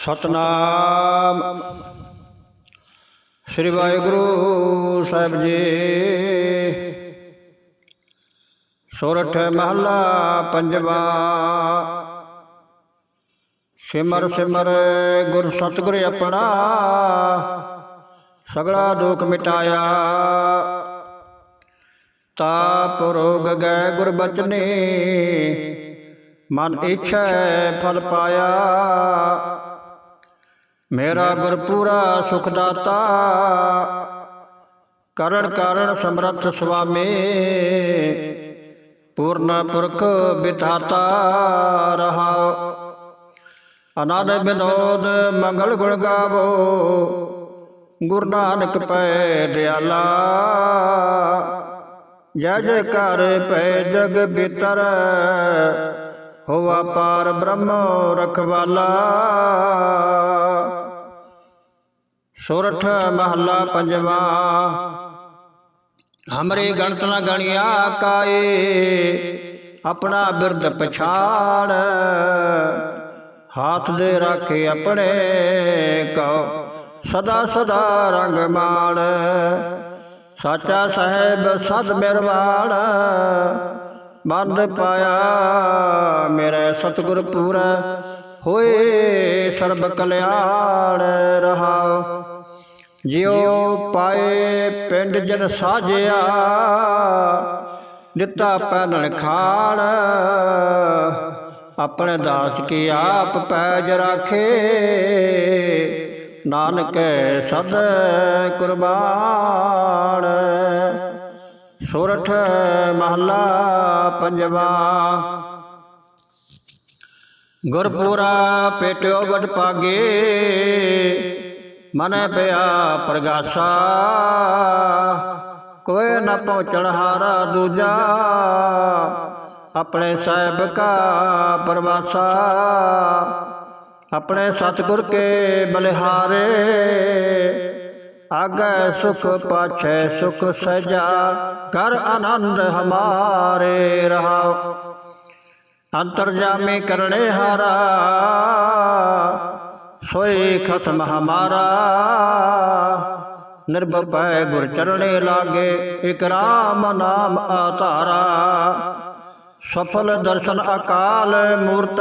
ਸਤਨਾਮ। ਸ੍ਰੀ ਵਾਹਿਗੁਰੂ ਸਾਹਿਬ ਜੀ। ਸੁਰਠ ਮਹਲਾ ਪੰਜਵਾ। ਸਿਮਰ ਸਿਮਰ ਗੁਰ ਸਤਿਗੁਰ ਆਪਣਾ। ਸਗਲਾ ਦੁਖ ਮਿਟਾਇਆ। ਤਾਪ ਰੋਗ ਗਏ ਗੁਰ ਬਚਨੇ। ਮਨ ਇੱਛਾ ਫਲ ਪਾਇਆ। ਮੇਰਾ ਗੁਰ ਪੂਰਾ ਸੁਖ ਦਾਤਾ ਕਰਨ ਕਾਰਨ ਸਮਰੱਥ ਸੁਆਮੀ, ਪੂਰਨ ਪੁਰਖ ਵਿਧਾਤਾ ਰਹਾ। ਅਨੰਦ ਬਿਨੋਦ ਮੰਗਲ ਗੁਣ ਗਾਵੋ, ਗੁਰੂ ਨਾਨਕ ਪੈ ਦਿਆਲਾ। ਜੈ ਕਰ ਪੈ ਜਗ ਬਿਤਰ ਹੋਵਾ ਪਾਰ ਬ੍ਰਹਮ ਰਖਵਾਲਾ। ਸੁਰਠ ਮਹੱਲਾ ਪੰਜਵਾ। ਹਮਰੇ ਗਣਤ ਨ ਗਣਿਆ ਕਾਏ, ਆਪਣਾ ਬਿਰਦ ਪਛਾੜ ਹਾਥ ਦੇ ਰਾਖੇ ਆਪਣੇ ਕਉ, ਸਦਾ ਸਦਾ ਰੰਗ ਮਾਣ। ਸਾਚਾ ਸਾਹਿਬ ਸਦ ਮਿਰਵਾਣ। ਬੰਦ ਪਾਇਆ, ਮੇਰੇ ਸਤਿਗੁਰ ਪੂਰਾ ਹੋਏ ਸਰਬ ਕਲਿਆਣ ਰਹਾਉ ਜਿਉ ਪਾਏ ਪਿੰਡ ਜਨ ਸਾਜਿਆ, ਦਿੱਤਾ ਪੈਨਣ ਖਾਣ। ਆਪਣੇ ਦਾਸ ਕੀ ਆਪ ਪੈਜ ਰਾਖੇ, ਨਾਨਕ ਸਦ ਕੁਰਬਾਨ। ਸੋਰਠ ਮਹਲਾ ਪੰਜਵਾ। ਗੁਰਪੂਰਾ ਪੇਟਿਓ ਵਡ ਪਾਗੇ, ਮਨ ਪਿਆ ਪ੍ਰਗਾਸਾ। ਕੋਈ ਨਾ ਪਹੁੰਚਣ ਹਾਰਾ ਦੂਜਾ, ਆਪਣੇ ਸਾਹਿਬ ਕਾ ਪਰਵਾਸਾ। ਆਪਣੇ ਸਤਿਗੁਰ ਕੇ ਬਲਿਹਾਰੇ ਆਗੇ ਸੁਖ ਪਾਛੈ ਸੁਖ ਸਜਾ ਕਰ ਆਨੰਦ ਹਮਾਰੇ ਰਹਾਓ। ਅੰਤਰਜਾਮੀ ਕਰਨੇ ਹਾਰਾ ਸੋਈ ਖਸਮ ਹਮਾਰਾ। ਨਿਰਭੈ ਗੁਰ ਚਰਣੇ ਲਾਗੇ, ਇਕ ਰਾਮ ਨਾਮ ਆਧਾਰਾ ਸਫਲ ਦਰਸ਼ਨ ਅਕਾਲ ਮੂਰਤ,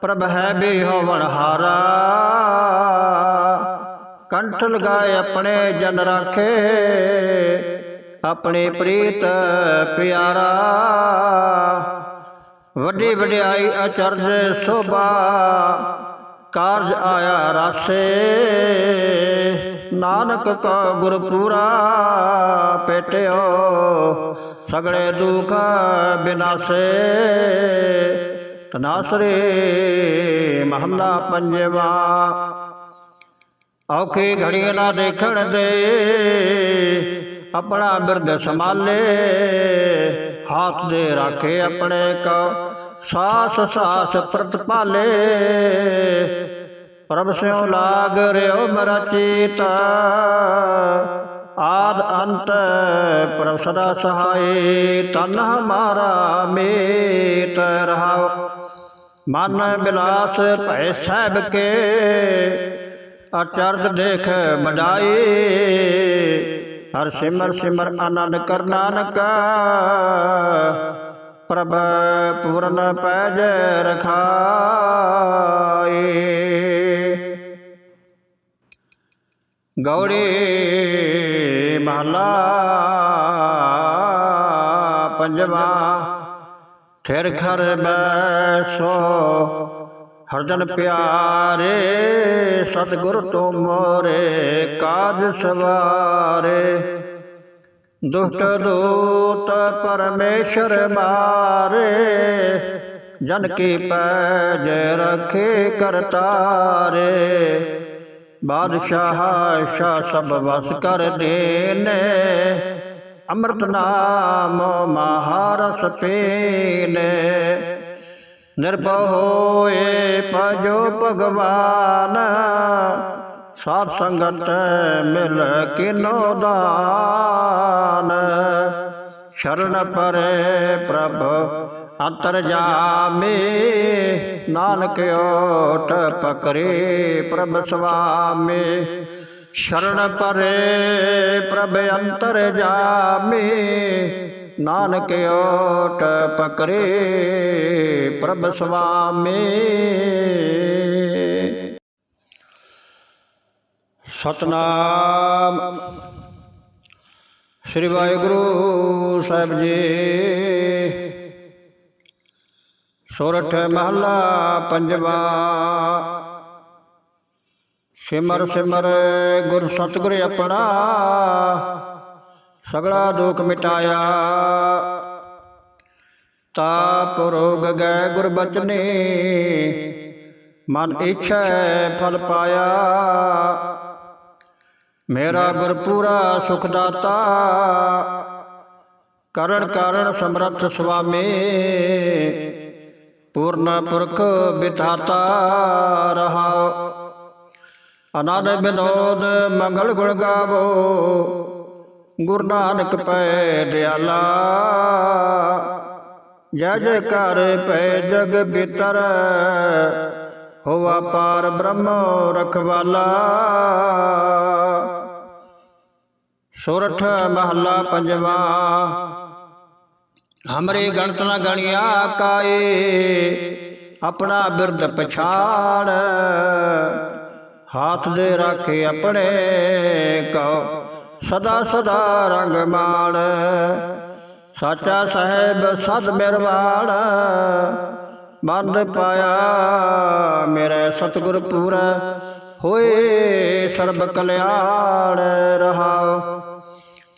ਪ੍ਰਭ ਹੈ ਵੀ ਹੋਵਣ ਹਾਰਾ। ਕੰਠ ਲਗਾਏ ਆਪਣੇ ਜਨ ਰਾਖੇ, ਆਪਣੇ ਪ੍ਰੀਤ ਪਿਆਰਾ। ਵੱਡੀ ਵਡਿਆਈ ਅਚਰਜ ਸੋਭਾ, ਕਾਰਜ ਆਇਆ ਰਾਸੇ ਨਾਨਕ ਕਾ ਗੁਰ ਪੂਰਾ ਪੇਟਿਓ, ਸਗਲੇ ਦੁਖ ਬਿਨਾਸੇ। ਤਨਾਸਰੇ ਮਹੱਲਾ ਪੰਜਵਾ। ਔਖੀ ਘੜੀ ਨਾ ਦੇਖਣ ਦੇ ਆਪਣਾ ਬਿਰਦ ਸੰਭਾਲੇ ਹੱਥ ਦੇ ਰਾਖੇ ਆਪਣੇ ਕਾ ਸਾਸ ਸਾਸ ਪ੍ਰਤਪਾਲੇ ਪ੍ਰਭ ਸਿਉ ਲਾਗ ਰਿਓ ਮਰਾ ਚੀਤਾ ਆਦ ਅੰਤ ਪ੍ਰਭ ਸਦਾ ਸਹਾਈ ਤਨ ਹਮਾਰਾ ਮੇਟ ਰਹਾਓ ਮਨ ਬਿਲਾਸ ਭੈ ਸਹਿਬ ਕੇ ਅਚਰਜ ਦੇਖ ਮਡਾਈ ਹਰ ਸਿਮਰ ਸਿਮਰ ਆਨੰਦ ਕਰ ਨਾਨਕ। ਪ੍ਰਭ ਪੂਰਨ ਪੈਜ ਰਖਾਏ ਗੌੜੀ ਮਹਲਾ ਪੰਜਵਾ। ਠਹਿਰ ਖਰ ਬੈਸੋ। ਹਰਜਨ ਪਿਆਰੇ, ਸਤਿਗੁਰ ਤੋਂ ਮੋਰੇ ਕਾਜ ਸਵਾਰੇ। ਦੁਸ਼ਟ ਦੂਤ ਪਰਮੇਸ਼ਰ ਮਾਰੇ, ਜਨ ਕੀ ਪੈਜ ਰਖੇ ਕਰਤਾਰੇ। ਬਾਦਸ਼ਾਹ ਸ਼ਾ ਸਭ ਵਸ ਕਰ ਦੇਨੇ, ਅੰਮ੍ਰਿਤ ਨਾਮ ਮਹਾਰਸ ਪੀਨੇ। ਨਿਰਭਉ ਹੋਏ ਭਜੋ ਭਗਵਾਨ, ਸਾਧ ਸੰਗਤ ਮਿਲ ਕਿਨੋ ਦਾਨ। ਸ਼ਰਨ ਪਰੇ ਪ੍ਰਭ ਅੰਤਰ ਜਾਮੇ ਨਾਨਕ ਓਟ ਪਕਰੇ ਪ੍ਰਭ ਸੁਆਮੀ ਸ਼ਰਨ ਪਰੇ ਪ੍ਰਭ ਅੰਤਰ ਜਾਮੇ ਨਾਨਕ ਓਟ ਪਕਰੇ ਪ੍ਰਭ ਸੁਆਮੀ। ਸਤਨਾਮ। ਸ੍ਰੀ ਵਾਹਿਗੁਰੂ ਸਾਹਿਬ ਜੀ। ਸੋਰਠ ਮਹਲਾ ਪੰਜਵਾ। ਸਿਮਰ ਸਿਮਰ ਗੁਰ ਸਤਿਗੁਰ ਆਪਣਾ। ਸਗਲਾ ਦੁਖ ਮਿਟਾਇਆ। ਤਾਪ ਰੋਗ ਗਏ ਗੁਰ ਬਚਨੇ, ਮਨ ਇੱਛਾ ਫਲ ਪਾਇਆ। ਮੇਰਾ ਗੁਰ ਪੂਰਾ ਸੁਖ ਦਾਤਾ ਕਰਨ ਕਾਰਨ ਸਮਰੱਥ ਸੁਆਮੀ, ਪੂਰਨ ਪੁਰਖ ਵਿਧਾਤਾ ਰਹਾ। ਅਨੰਦ ਬਿਨੋਦ ਮੰਗਲ ਗੁਣ ਗਾਵੋ ਗੁਰੂ ਨਾਨਕ ਪੈ ਦਿਆਲਾ। ਜੈ ਕਰ ਪੈ ਜਗ ਬਿਤਰ ਹੋਵਾ ਪਾਰ ਬ੍ਰਹਮ ਰਖਵਾਲਾ। ਸੁਰਠ ਮਹੱਲਾ ਪੰਜਵਾ, ਹਮਰੇ ਗਣਤ ਨਾ ਗਣਿਆ ਕਾਏ, ਆਪਣਾ ਬਿਰਦ ਪਛਾੜ ਹਾਥ ਦੇ ਰਾਖੇ ਆਪਣੇ ਕਉ ਸਦਾ ਸਦਾ ਰੰਗ ਮਾਣ। ਸਾਚਾ ਸਾਹਿਬ ਸਦ ਮਿਰਵਾਣ ਬੰਦ ਪਾਇਆ ਮੇਰੇ ਸਤਿਗੁਰ ਪੂਰਾ। ਹੋਏ ਸਰਬ ਕਲਿਆਣ ਰਹਾ।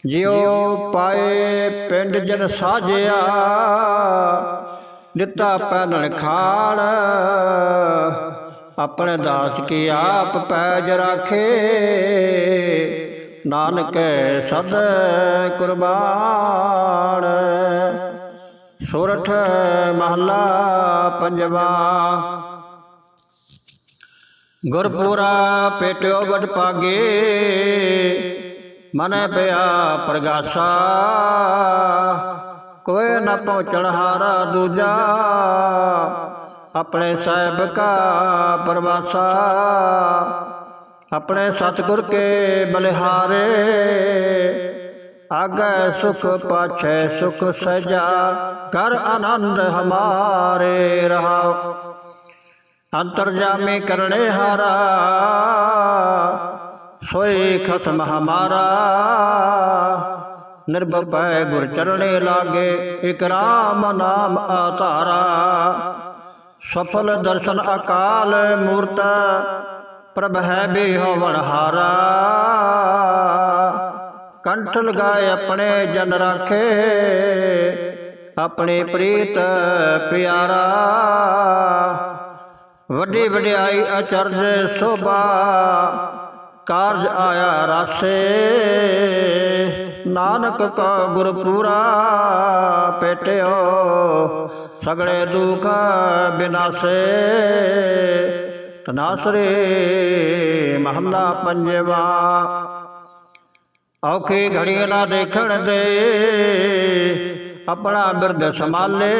ਜਿਉ ਪਾਏ ਪਿੰਡ ਜਨ ਸਾਜਿਆ। ਦਿੱਤਾ ਪੈਨਣ ਖਾਣ। ਆਪਣੇ ਦਾਸ ਕੀ ਆਪ ਪੈਜ ਰਾਖੇ। ਨਾਨਕ ਸਦ ਕੁਰਬਾਨ ਸੋਰਠ ਮਹਲਾ ਪੰਜਵਾ ਗੁਰਪੂਰਾ ਪੇਟਿਓ ਵਡ ਪਾਗੇ ਮਨ ਪਿਆ ਪ੍ਰਗਾਸਾ ਕੋਈ ਨਾ ਪਹੁੰਚਣ ਹਾਰਾ ਦੂਜਾ ਆਪਣੇ ਸਾਹਿਬ ਕਾ ਪਰਵਾਸਾ ਆਪਣੇ ਸਤਿਗੁਰ ਕੇ ਬਲਿਹਾਰੇ ਆਗੇ ਸੁਖ ਪਾਛੈ ਸੁਖ ਸਜਾ ਕਰ ਆਨੰਦ ਹਮਾਰੇ ਰਹਾਓ ਅੰਤਰਜਾਮੀ ਕਰਨੇ ਹਾਰਾ ਸੋਈ ਖਸਮ ਹਮਾਰਾ ਨਿਰਭੈ ਗੁਰ ਚਰਣੇ ਲਾਗੇ ਇਕ ਰਾਮ ਨਾਮ ਆਧਾਰਾ ਸਫਲ ਦਰਸ਼ਨ ਅਕਾਲ ਮੂਰਤ ਪ੍ਰਭ ਹੈ ਬਿਹਵਣ ਹਾਰਾ। ਕੰਠ ਲਗਾਏ ਆਪਣੇ ਜਨ ਰਾਖੇ, ਆਪਣੇ ਪ੍ਰੀਤ ਪਿਆਰਾ। ਵੱਡੀ ਵਡਿਆਈ ਅਚਰਜ ਸੋਭਾ, ਕਾਰਜ ਆਇਆ ਰਾਸੇ ਨਾਨਕ ਕਾ ਗੁਰ ਪੂਰਾ ਪੇਟਿਓ, ਸਗਲੇ ਦੁਖ ਬਿਨਾਸੇ। ਤਨਾਸਰੇ ਮਹੱਲਾ ਪੰਜਵਾ ਔਖੀ ਘੜੀ ਨਾ ਦੇਖਣ ਦੇ ਆਪਣਾ ਬਿਰਦ ਸੰਭਾਲੇ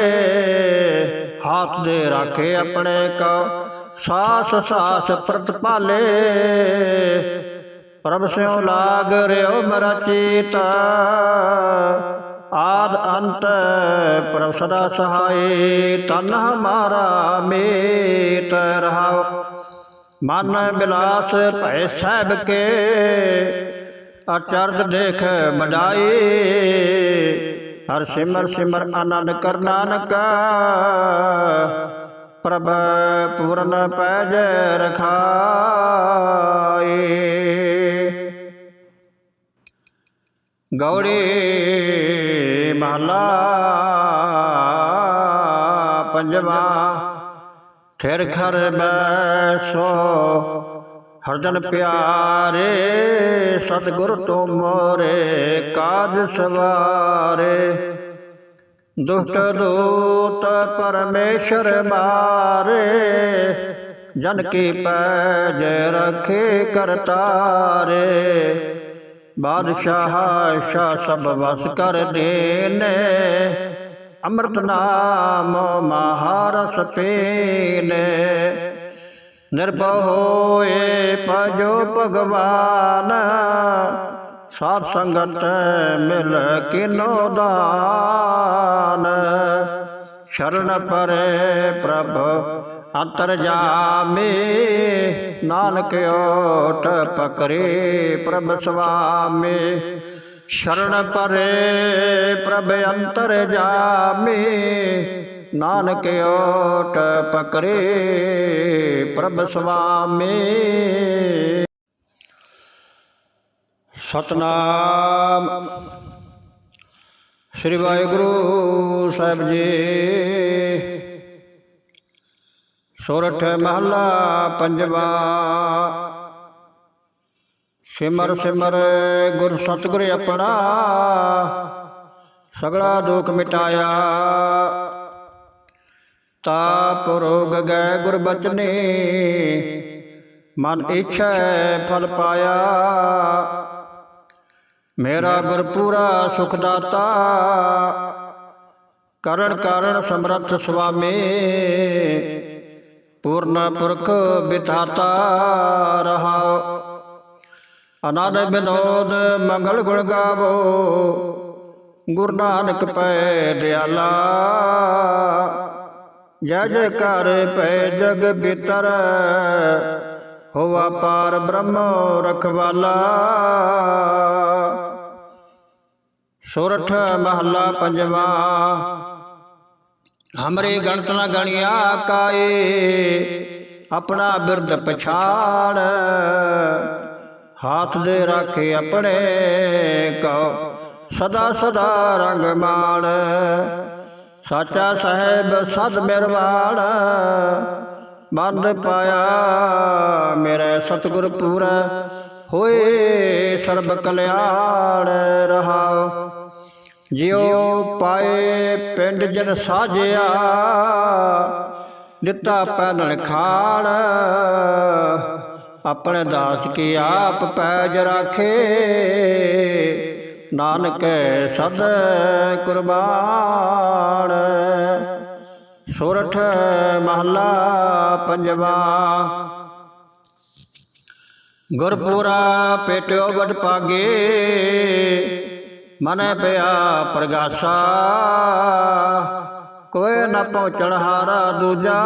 ਹੱਥ ਦੇ ਰਾਖੇ ਆਪਣੇ ਕਾ ਸਾਸ ਸਾਸ ਪ੍ਰਤਪਾਲੇ ਪ੍ਰਭ ਸਿਉ ਲਾਗ ਰਿਓ ਮਰਾ ਚੀਤ ਆਦ ਅੰਤ ਪ੍ਰਭ ਸਦਾ ਸਹਾਈ ਤਨ ਹਮਾਰਾ ਮੀਤ ਰਹਾਓ ਮਨ ਬਿਲਾਸ ਭੈ ਸਹਿਬ ਕੇ, ਅਚਰਜ ਦੇਖ ਮਡਾਈ। ਹਰ ਸਿਮਰ ਸਿਮਰ ਆਨੰਦ ਕਰ ਨਾਨਕ, ਪ੍ਰਭ ਪੂਰਨ ਪੈਜ ਰਖਾਏ ਗੌੜੀ ਮਹਲਾ ਪੰਜਵਾ ਠਹਿਰ ਖਰ ਬੈਸੋ ਹਰਜਨ ਪਿਆਰੇ ਸਤਿਗੁਰ ਤੋਂ ਮੋਰੇ ਕਾਜ ਸਵਾਰੇ। ਦੁਸ਼ਟ ਦੂਤ ਪਰਮੇਸ਼ਰ ਮਾਰੇ ਜਨ ਕੀ ਪੈਜ ਰਖੇ ਕਰਤਾਰੇ। ਬਾਦਸ਼ਾਹ ਸ਼ਾ ਸਭ ਵਸ ਕਰ ਦੇਨੇ। ਅੰਮ੍ਰਿਤ ਨਾਮ ਮਹਾਰਸ ਪੀਨੇ ਨਿਰਭਉ ਹੋਏ ਭਜੋ ਭਗਵਾਨ, ਸਾਧ ਸੰਗਤ ਮਿਲ ਕਿਨੋ ਦਾਨ। ਸ਼ਰਨ ਪਰੇ ਪ੍ਰਭ ਅੰਤਰ ਜਾਮੇ, ਨਾਨਕ ਓਟ ਪਕਰੇ ਪ੍ਰਭ ਸੁਆਮੀ ਸ਼ਰਨ ਪਰੇ ਪ੍ਰਭ ਅੰਤਰ ਜਾਮੇ, ਨਾਨਕ ਓਟ ਪਕਰੇ ਪ੍ਰਭ ਸੁਆਮੀ। ਸਤਨਾਮ। ਸ੍ਰੀ ਵਾਹਿਗੁਰੂ ਸਾਹਿਬ ਜੀ। ਸੋਰਠ ਮਹਲਾ ਪੰਜਵਾ। ਸਿਮਰ ਸਿਮਰ ਗੁਰ ਸਤਿਗੁਰ ਆਪਣਾ, ਸਗਲਾ ਦੁਖ ਮਿਟਾਇਆ। ਤਾਪ ਰੋਗ ਗਏ ਗੁਰ ਬਚਨੇ, ਮਨ ਇੱਛਾ ਫਲ ਪਾਇਆ। ਮੇਰਾ ਗੁਰ ਪੂਰਾ ਸੁਖ ਦਾਤਾ, ਕਰਨ ਕਾਰਨ ਸਮਰੱਥ ਸੁਆਮੀ, ਪੂਰਨ ਪੁਰਖ ਬਿਤਾਤਾ ਰਹਾ। ਅਨੰਦ ਬਿਨੋਦ ਮੰਗਲ ਗੁਣ ਗਾਵੋ। ਗੁਰੂ ਨਾਨਕ ਪੈ ਦਿਆਲਾ। ਜੈ ਜੈਕਾਰ ਪੈ ਜਗ ਬਿਤਰ। ਹੋਵਾ ਪਾਰ ਬ੍ਰਹਮ ਰਖਵਾਲਾ। ਸੁਰਠ ਮਹੱਲਾ ਪੰਜਵਾ। ਹਮਰੇ ਗਣਤ ਨਾ ਗਣਿਆ ਕਾਏ, ਆਪਣਾ ਬਿਰਦ ਪਛਾੜ। ਹਾਥ ਦੇ ਰਾਖੇ ਆਪਣੇ ਕਉ, ਸਦਾ ਸਦਾ ਰੰਗ ਮਾਣ। ਸਾਚਾ ਸਾਹਿਬ ਸਦ ਮਿਰਵਾਣ ਬੰਦ ਪਾਇਆ ਮੇਰੇ ਸਤਿਗੁਰ ਪੂਰਾ। ਹੋਏ ਸਰਬ ਕਲਿਆਣ ਰਹਾ ਜਿਉ ਪਾਏ ਪਿੰਡ ਜਨ ਸਾਜਿਆ, ਦਿੱਤਾ ਪੈਨਣ ਖਾਣ। ਆਪਣੇ ਦਾਸ ਕੀ ਆਪ ਪੈਜ ਰਾਖੇ। ਨਾਨਕ ਸਦ ਕੁਰਬਾਨ। ਸੋਰਠ ਮਹਲਾ ਪੰਜਵਾ। ਗੁਰਪੂਰਾ ਪੇਟਿਓ ਵਡ ਪਾਗੇ। ਮਨ ਪਿਆ ਪ੍ਰਗਾਸਾ। ਕੋਈ ਨਾ ਪਹੁੰਚਣ ਹਾਰਾ ਦੂਜਾ।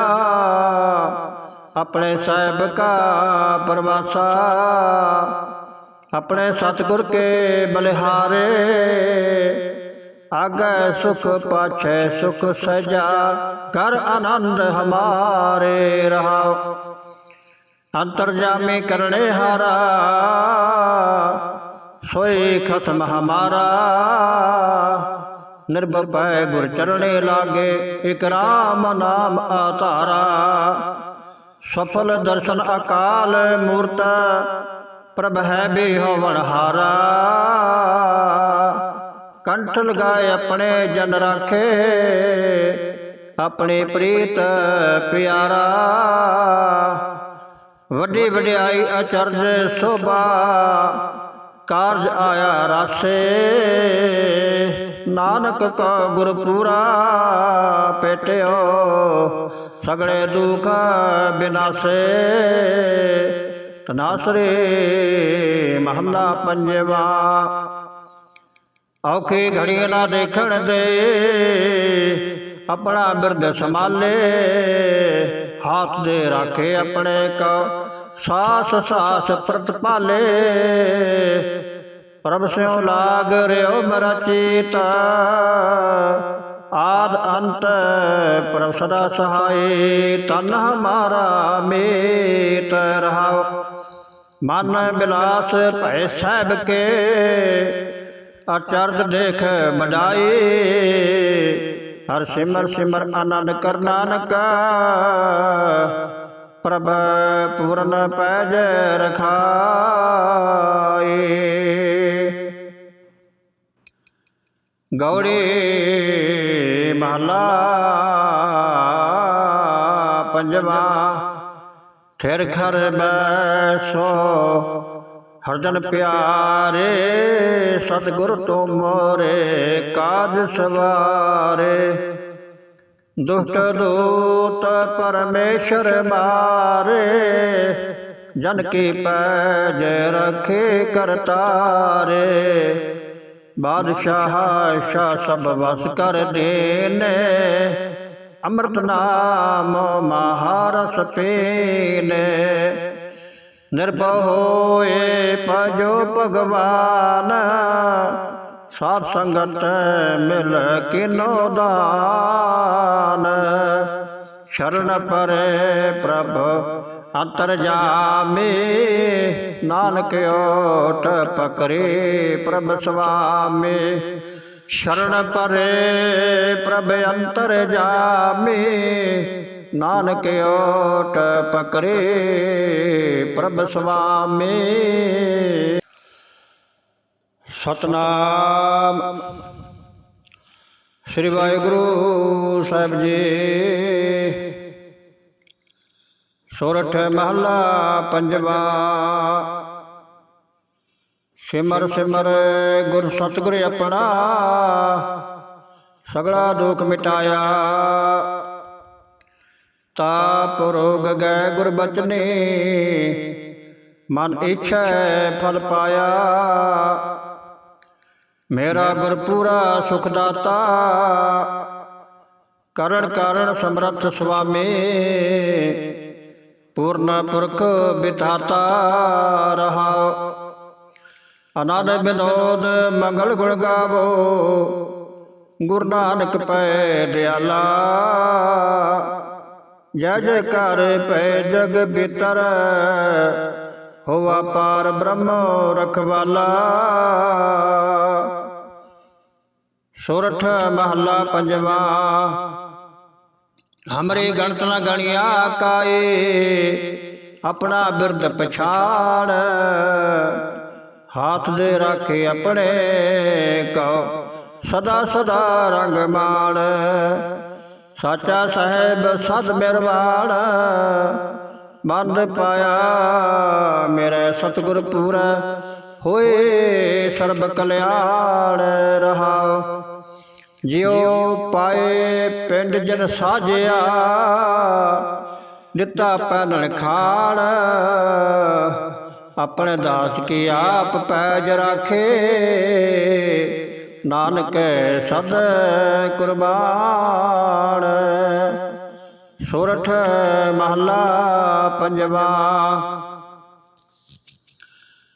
ਆਪਣੇ ਸਾਹਿਬ ਕਾ ਪਰਵਾਸਾ ਆਪਣੇ ਸਤਿਗੁਰ ਕੇ ਬਲਿਹਾਰੇ ਆਗੇ ਸੁਖ ਪਾਛੇ ਸੁਖ ਸਜਾ ਕਰ ਆਨੰਦ ਹਮਾਰੇ ਰਹਾ ਅੰਤਰਜਾਮੀ ਕਰਨੇ ਹਾਰਾ ਸੋਈ ਖਸਮ ਹਮਾਰਾ ਨਿਰਭੈ ਗੁਰ ਚਰਣੇ ਲਾਗੇ ਇਕ ਰਾਮ ਨਾਮ ਆਧਾਰਾ ਸਫਲ ਦਰਸ਼ਨ ਅਕਾਲ ਮੂਰਤ, ਪ੍ਰਭ ਹੈ ਬਿਹਵਣ ਹਾਰਾ। ਕੰਠ ਲਗਾਏ ਆਪਣੇ ਜਨ ਰਾਖੇ, ਆਪਣੇ ਪ੍ਰੀਤ ਪਿਆਰਾ। ਵੱਡੀ ਵਡਿਆਈ ਅਚਰਜ ਸੋਭਾ, ਕਾਰਜ ਆਇਆ ਰਾਸੇ। ਨਾਨਕ ਕਾ ਗੁਰਪੂਰਾ ਪੇਟਿਓ ਸਗਲੇ ਦੁਖ ਬਿਨਾਸੇ ਤਨਾਸਰੇ ਮਹੱਲਾ ਪੰਜਵਾ ਔਖੀ ਘੜੀ ਨਾ ਦੇਖਣ ਦੇ ਆਪਣਾ ਬਿਰਦ ਸੰਭਾਲੇ ਹੱਥ ਦੇ ਰਾਖੇ ਆਪਣੇ ਕਾ ਸਾਸ ਸਾਸ ਪ੍ਰਤਪਾਲੇ ਪ੍ਰਭ ਸਿਉ ਲਾਗ ਰਿਓ ਮਰਾ ਚੀਤ ਆਦ ਅੰਤ ਪ੍ਰਭ ਸਦਾ ਸਹਾਈ ਤਨ ਹਮਾਰਾ ਮੇਤ ਰਹਾਓ। ਮਨ ਬਿਲਾਸ ਭੈ ਸਹਿਬ ਕੇ, ਅਚਰਜ ਦੇਖ ਬਡਾਈ ਹਰ ਸਿਮਰ ਸਿਮਰ ਆਨੰਦ ਕਰ ਨਾਨਕ, ਪ੍ਰਭ ਪੂਰਨ ਪੈਜ ਰਖਾਏ ਗੌੜੀ ਮਹਲਾ ਪੰਜਵਾ। ਠਿਰ ਖਰ ਬੈਸੋ ਹਰਜਨ ਪਿਆਰੇ, ਸਤਿਗੁਰ ਤੋਂ ਮੋਰੇ, ਕਾਜ ਸਵਾਰੇ। ਦੁਸ਼ਟ ਦੂਤ ਪਰਮੇਸ਼ਰ ਮਾਰੇ, ਜਨ ਕੀ ਪੈਜ ਰਖੇ ਕਰਤਾਰੇ। ਬਾਦਸ਼ਾਹ ਸ਼ਾ ਸਭ ਵਸ ਕਰ ਦੇਨੇ। ਅੰਮ੍ਰਿਤ ਨਾਮ ਮਹਾਰਸ ਪੀਨੇ। ਨਿਰਭਉ ਹੋਏ ਭਜੋ ਭਗਵਾਨ। ਸਾਧ ਸੰਗਤ ਮਿਲ ਕਿਨੋ ਦਾਨ। ਸ਼ਰਨ ਪਰੇ ਪ੍ਰਭ ਅੰਤਰ ਜਾਮੇ, ਨਾਨਕ ਓਟ ਪਕਰੇ ਪ੍ਰਭ ਸੁਆਮੀ। ਸ਼ਰਨ ਪਰੇ ਪ੍ਰਭ ਅੰਤਰ ਜਾਮੇ, ਨਾਨਕ ਓਟ ਪਕਰੇ ਪ੍ਰਭ ਸੁਆਮੀ। ਸਤਨਾਮ। ਸ੍ਰੀ ਵਾਹਿਗੁਰੂ ਸਾਹਿਬ ਜੀ। ਸੋਰਠ ਮਹਲਾ ਪੰਜਵਾ। ਸਿਮਰ ਸਿਮਰ ਗੁਰ ਸਤਿਗੁਰ ਆਪਣਾ। ਸਗਲਾ ਦੁਖ ਮਿਟਾਇਆ। ਤਾਪ ਰੋਗ ਗਏ ਗੁਰ ਬਚਨੇ। ਮਨ ਇੱਛਾ ਫਲ ਪਾਇਆ। ਮੇਰਾ ਗੁਰ ਪੂਰਾ ਸੁਖ ਦਾਤਾ। ਕਰਨ ਕਾਰਣ ਸਮਰੱਥ ਸੁਆਮੀ। ਪੂਰਨ ਪੁਰਖ ਵਿਧਾਤਾ ਰਹਾ। ਅਨੰਦ ਬਿਨੋਦ ਮੰਗਲ ਗੁਣ ਗਾਵੋ, ਗੁਰੂ ਨਾਨਕ ਪੈ ਦਿਆਲਾ। ਜੈ ਕਰ ਪੈ ਜਗ ਬਿਤਰ ਹੋਵਾ ਪਾਰ ਬ੍ਰਹਮ ਰਖਵਾਲਾ। ਸੁਰਠ ਮਹੱਲਾ ਪੰਜਵਾ ਹਮਰੇ ਗਣਤ ਨਾ ਗਣਿਆ ਕਾਏ ਆਪਣਾ ਬਿਰਦ ਪਛਾੜ ਹੱਥ ਦੇ ਰਾਖੇ ਆਪਣੇ ਕਉ ਸਦਾ ਸਦਾ ਰੰਗ ਮਾਣ ਸਾਚਾ ਸਾਹਿਬ ਸਦ ਮਿਰਵਾਣ ਬੰਦ ਪਾਇਆ ਮੇਰੇ ਸਤਿਗੁਰ ਪੂਰਾ ਹੋਏ ਸਰਬ ਕਲਿਆਣ ਰਹਾ ਜਿਉ ਪਾਏ ਪਿੰਡ ਜਨ ਸਾਜਿਆ, ਦਿੱਤਾ ਪੈਨਣ ਖਾਣ ਆਪਣੇ ਦਾਸ ਕੀ ਆਪ ਪੈਜ ਰਾਖੇ, ਨਾਨਕ ਸਦ ਕੁਰਬਾਨ। ਸੁਰਠ ਮਹਲਾ ਪੰਜਵਾ।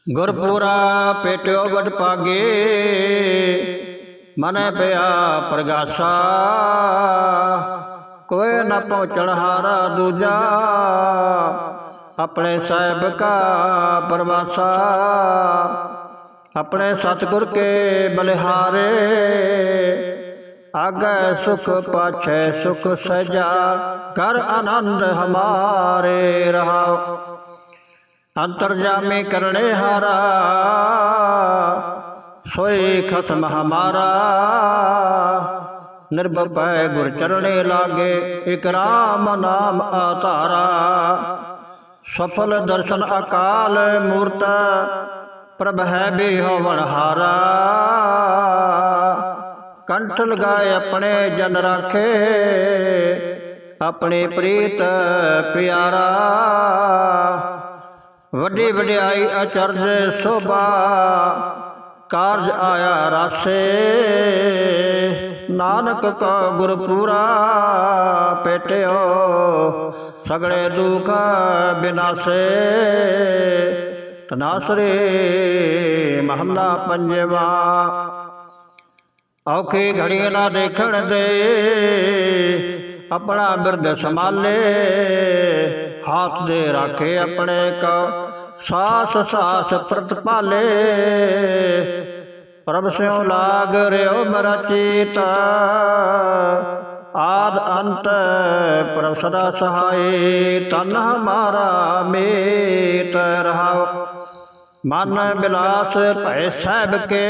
ਗੁਰਪੁਰਾ ਪੇਟਿਓ ਵਡ ਪਾਗੇ ਮਨ ਪਿਆ ਪ੍ਰਗਾਸਾ ਕੋਈ ਨਾ ਪਹੁੰਚਣ ਹਾਰਾ ਦੂਜਾ ਆਪਣੇ ਸਾਹਿਬ ਕਾ ਪਰਵਾਸਾ ਆਪਣੇ ਸਤਿਗੁਰ ਕੇ ਬਲਿਹਾਰੇ ਆਗੇ ਸੁਖ ਪਾਛੈ ਸੁਖ ਸਜਾ ਕਰ ਆਨੰਦ ਹਮਾਰੇ ਰਹਾ ਅੰਤਰਜਾਮੀ ਕਰਨੇ ਹਾਰਾ ਸੋਏ ਖਸਮ ਹਮਾਰਾ ਨਿਰਭੈ ਗੁਰ ਚਰਣੇ ਲਾਗੇ, ਇਕ ਰਾਮ ਨਾਮ ਆਧਾਰਾ ਸਫਲ ਦਰਸ਼ਨ ਅਕਾਲ ਮੂਰਤ, ਪ੍ਰਭ ਹੈ ਬਿਹਵਨ ਹਾਰਾ। ਕੰਠ ਲਗਾਏ ਆਪਣੇ ਜਨ ਰਾਖੇ, ਆਪਣੇ ਪ੍ਰੀਤ ਪਿਆਰਾ। ਵੱਡੀ ਵਡਿਆਈ ਅਚਰਜ ਸੋਭਾ ਕਾਰਜ ਆਇਆ ਰਾਸੇ ਨਾਨਕ ਕਾ ਗੁਰ ਪੂਰਾ ਪੇਟਿਓ ਸਗੜੇ ਦੁਖ ਬਿਨਾਸੇ। ਤਨਾਸਰੇ ਮਹੱਲਾ ਪੰਜਵਾ। ਔਖੀ ਘੜੀ ਨਾ ਦੇਖਣ ਦੇ, ਆਪਣਾ ਬਿਰਦ ਸੰਭਾਲੇ। ਹੱਥ ਦੇ ਰਾਖੇ ਆਪਣੇ ਕਾ। ਸਾਸ ਸਾਸ ਪ੍ਰਤਪਾਲੇ ਪ੍ਰਭ ਸਿਉ ਲਾਗ ਰਿਓ ਮਰਾ ਚੀਤ ਆਦ ਅੰਤ ਪ੍ਰਭ ਸਦਾ ਸਹਾਈ ਤਨ ਹਮਾਰਾ ਮੇਤ ਰਹਾਓ ਮਨ ਬਿਲਾਸ ਭੈ ਸਹਿਬ ਕੇ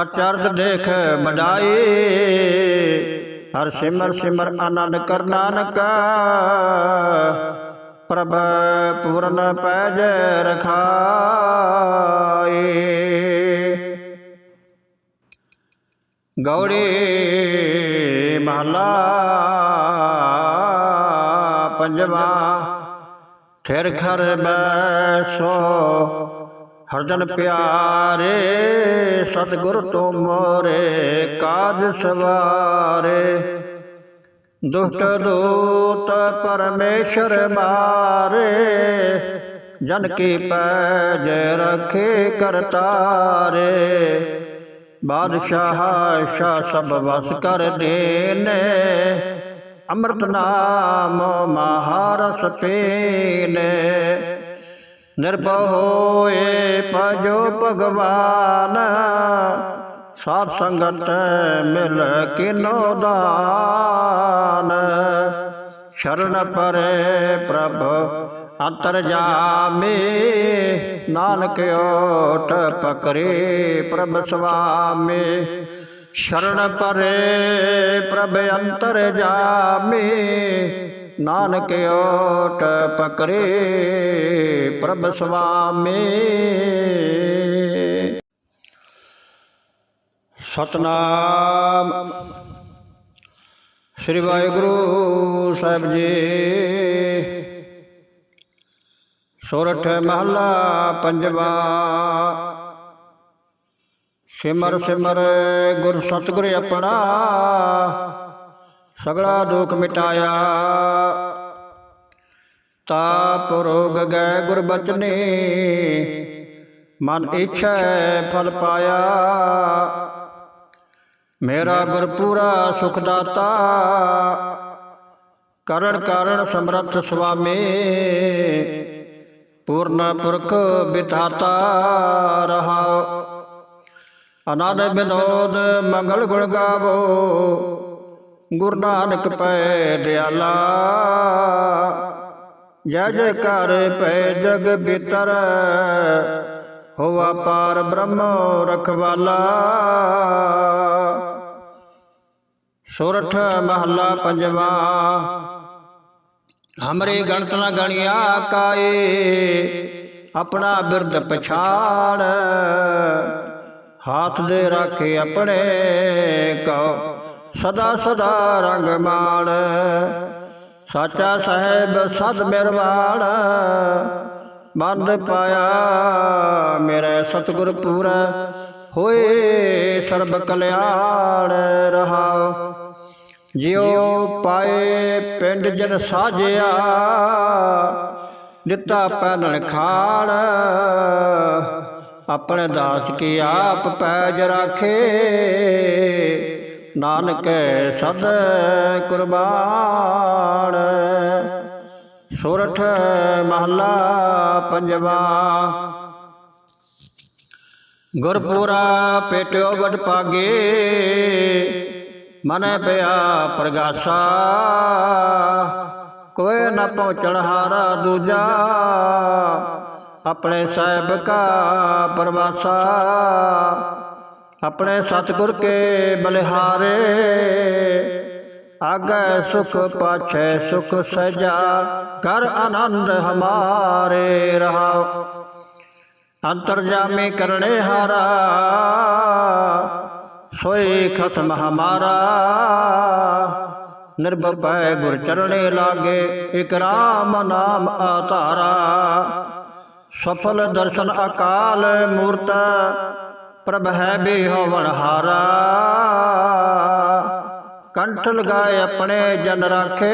ਅਚਰਜ ਦੇਖ ਬਡਾਈ ਹਰ ਸਿਮਰ ਸਿਮਰ ਆਨੰਦ ਕਰ ਨਾਨਕ ਪ੍ਰਭ ਪੂਰਨ ਪੈਜ ਰਖਾਏ। ਗੌੜੀ ਮਹਲਾ ਪੰਜਵਾ, ਠੇਰ ਖਰ ਬੈਸੋ, ਹਰਜਨ ਪਿਆਰੇ, ਸਤਿਗੁਰ ਤੋਂ ਮੋਰੇ ਕਾਜ ਸਵਾਰੇ। ਦੁਸ਼ਟ ਦੂਤ ਪਰਮੇਸ਼ਰ ਮਾਰੇ। ਜਨ ਕੀ ਪੈਜ ਰਖੇ ਕਰਤਾਰੇ। ਬਾਦਸ਼ਾਹ ਸ਼ਾ ਸਭ ਵਸ ਕਰ ਦੇਨੇ। ਅੰਮ੍ਰਿਤ ਨਾਮ ਮਹਾਰਸ ਪੀਨੇ। ਨਿਰਭਉ ਹੋਏ ਭਜੋ ਭਗਵਾਨ। ਸਾਧ ਸੰਗਤ ਮਿਲ ਕਿਨੋ ਦਾਨ। ਸ਼ਰਨ ਪਰੇ ਪ੍ਰਭ ਅੰਤਰ ਜਾਮੇ, ਨਾਨਕ ਓਟ ਪਕਰੇ ਪ੍ਰਭ ਸੁਆਮੀ। ਸ਼ਰਨ ਪਰੇ ਪ੍ਰਭ ਅੰਤਰ ਜਾਮੇ, ਨਾਨਕ ਓਟ ਪਕਰੇ ਪ੍ਰਭ ਸੁਆਮੀ। ਸਤਨਾਮ ਸ੍ਰੀ ਵਾਹਿਗੁਰੂ ਸਾਹਿਬ ਜੀ ਸੋਰਠ ਮਹਲਾ ਪੰਜਵਾ ਸਿਮਰ ਸਿਮਰ ਗੁਰ ਸਤਿਗੁਰ ਆਪਣਾ ਸਗਲਾ ਦੁਖ ਮਿਟਾਇਆ ਤਾਪ ਰੋਗ ਗਏ ਗੁਰ ਬਚਨੇ ਮਨ ਇੱਛਾ ਫਲ ਪਾਇਆ ਮੇਰਾ ਗੁਰ ਪੂਰਾ ਸੁਖ ਦਾਤਾ ਕਰਨ ਕਾਰਨ ਸਮਰੱਥ ਸੁਆਮੀ, ਪੂਰਨ ਪੁਰਖ ਵਿਧਾਤਾ ਰਹਾ। ਅਨੰਦ ਬਿਨੋਦ ਮੰਗਲ ਗੁਣ ਗਾਵੋ, ਗੁਰੂ ਨਾਨਕ ਪੈ ਦਿਆਲਾ। ਜੈ ਜੈਕਾਰ ਪੈ ਜਗ ਬਿਤਰ ਹੋਵਾ ਪਾਰ ਬ੍ਰਹਮ ਰਖਵਾਲਾ। ਸੁਰਠ ਮਹੱਲਾ ਪੰਜਵਾ। ਹਮਰੇ ਗਣਤ ਨਾ ਗਣਿਆ ਕਾਏ, ਆਪਣਾ ਬਿਰਦ ਪਛਾੜ ਹਾਥ ਦੇ ਰਾਖੇ ਆਪਣੇ ਕਉ ਸਦਾ ਸਦਾ ਰੰਗ ਮਾਣ। ਸਾਚਾ ਸਾਹਿਬ ਸਦ ਮਿਰਵਾਣ। ਬੰਦ ਪਾਇਆ, ਮੇਰੇ ਸਤਿਗੁਰ ਪੂਰਾ ਹੋਏ ਸਰਬ ਕਲਿਆਣ ਰਹਾਉ ਜਿਉ ਪਾਏ ਪਿੰਡ ਜਨ ਸਾਜਿਆ, ਦਿੱਤਾ ਪੈਨਣ ਖਾਣ। ਆਪਣੇ ਦਾਸ ਕੀ ਆਪ ਪੈਜ ਰਾਖੇ, ਨਾਨਕ ਸਦ ਕੁਰਬਾਨ। ਸੁਰਠ ਮਹਲਾ ਪੰਜਵਾ। ਗੁਰਪੂਰਾ ਪੇਟਿਓ ਵਡ ਪਾਗੇ, ਮਨ ਪਿਆ ਪ੍ਰਗਾਸਾ। ਕੋਈ ਨਾ ਪਹੁੰਚਣ ਹਾਰਾ ਦੂਜਾ, ਆਪਣੇ ਸਾਹਿਬ ਕਾ ਪਰਵਾਸਾ। ਆਪਣੇ ਸਤਿਗੁਰ ਕੇ ਬਲਿਹਾਰੇ ਆਗੇ ਸੁਖ ਪਾਛੈ ਸੁਖ ਸਜਾ ਕਰ ਆਨੰਦ ਹਮਾਰੇ ਰਹਾਓ। ਅੰਤਰਜਾਮੀ ਕਰਨੇ ਹਾਰਾ ਸੋਈ ਖਸਮ ਹਮਾਰਾ। ਨਿਰਭੈ ਗੁਰ ਚਰਣੇ ਲਾਗੇ, ਇਕ ਰਾਮ ਨਾਮ ਆਧਾਰਾ ਸਫਲ ਦਰਸ਼ਨ ਅਕਾਲ ਮੂਰਤ, ਪ੍ਰਭ ਹੈ ਬਿਹਵਣ ਹਾਰਾ। ਕੰਠ ਲਗਾਏ ਆਪਣੇ ਜਨ ਰਾਖੇ,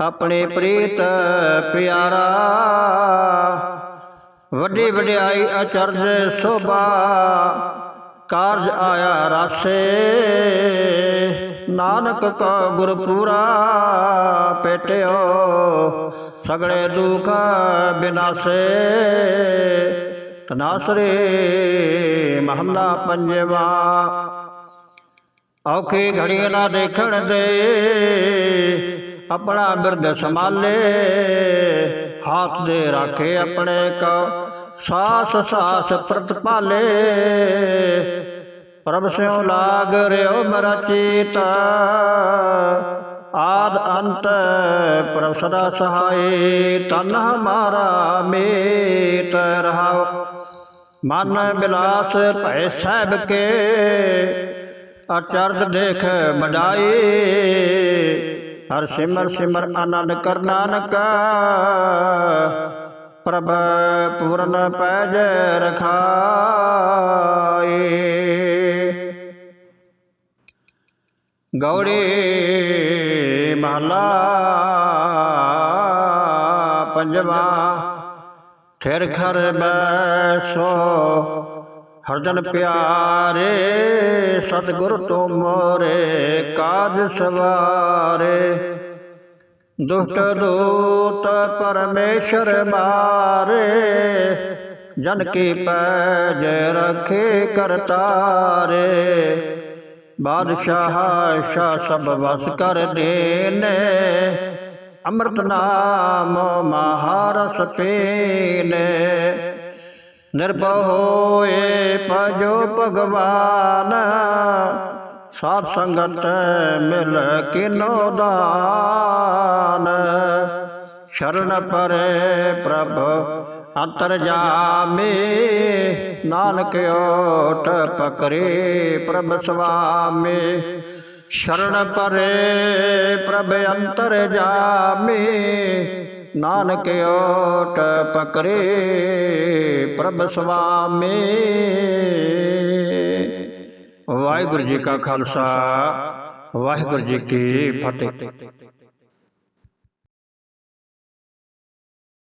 ਆਪਣੇ ਪ੍ਰੀਤ ਪਿਆਰਾ। ਵੱਡੀ ਵਡਿਆਈ ਅਚਰਜ ਸੋਭਾ, ਕਾਰਜ ਆਇਆ ਰਾਸੇ ਨਾਨਕ ਕਾ ਗੁਰ ਪੂਰਾ ਪੇਟਿਓ, ਸਗਲੇ ਦੁਖ ਬਿਨਾਸੇ। ਤਨਾਸਰੇ ਮਹੱਲਾ ਪੰਜਵਾ। ਔਖੀ ਘੜੀ ਨਾ ਦੇਖਣ ਦੇ ਆਪਣਾ ਬਿਰਦ ਸੰਭਾਲੇ ਹੱਥ ਦੇ ਰਾਖੇ ਆਪਣੇ ਕਾ ਸਾਸ ਸਾਸ ਪ੍ਰਤਪਾਲੇ ਪ੍ਰਭ ਸਿਉ ਲਾਗ ਰਿਓ ਮਰਾ ਚੀਤਾ ਆਦ ਅੰਤ ਪ੍ਰਭ ਸਦਾ ਸਹਾਈ ਤਨ ਹਮਾਰਾ ਮੇਟ ਰਹਾਓ ਮਨ ਬਿਲਾਸ ਭੈ ਸਹਿਬ ਕੇ ਅਚਰਜ ਦੇਖ ਮਡਾਈ। ਹਰ ਸਿਮਰ ਸਿਮਰ ਆਨੰਦ ਕਰ ਨਾਨਕ। ਪ੍ਰਭ ਪੂਰਨ ਪੈਜ ਰਖਾਏ ਗੌੜੀ ਮਹਲਾ ਪੰਜਵਾ। ਠਹਿਰ ਖਰ ਬੈਸੋ। ਹਰਜਨ ਪਿਆਰੇ, ਸਤਿਗੁਰ ਤੋਂ ਮੋਰੇ, ਕਾਜ ਸਵਾਰੇ। ਦੁਸ਼ਟ ਦੂਤ ਪਰਮੇਸ਼ਰ ਮਾਰੇ, ਜਨ ਕੀ ਪੈਜ ਰਖੇ ਕਰਤਾਰੇ। ਬਾਦਸ਼ਾਹ ਸ਼ਾ ਸਭ ਵਸ ਕਰ ਦੇਨੇ, ਅੰਮ੍ਰਿਤ ਨਾਮ ਮਹਾਰਸ ਪੀਨੇ। ਨਿਰਭਉ ਹੋਏ ਭਜੋ ਭਗਵਾਨ, ਸਾਧ ਸੰਗਤ ਮਿਲ ਕਿਨੋ ਦਾਨ। ਸ਼ਰਨ ਪਰੇ ਪ੍ਰਭ ਅੰਤਰ ਜਾਮੇ ਨਾਨਕ ਓਟ ਪਕਰੇ ਪ੍ਰਭ ਸੁਆਮੀ ਸ਼ਰਨ ਪਰੇ ਪ੍ਰਭ ਅੰਤਰ ਜਾਮੇ ਨਾਨਕ ਓਟ ਪਕਰੇ ਪ੍ਰਭ ਸੁਆਮੀ। ਵਾਹਿਗੁਰੂ ਜੀ ਕਾ ਖਾਲਸਾ ਵਾਹਿਗੁਰੂ ਜੀ ਕੀ ਫਤਿਹ।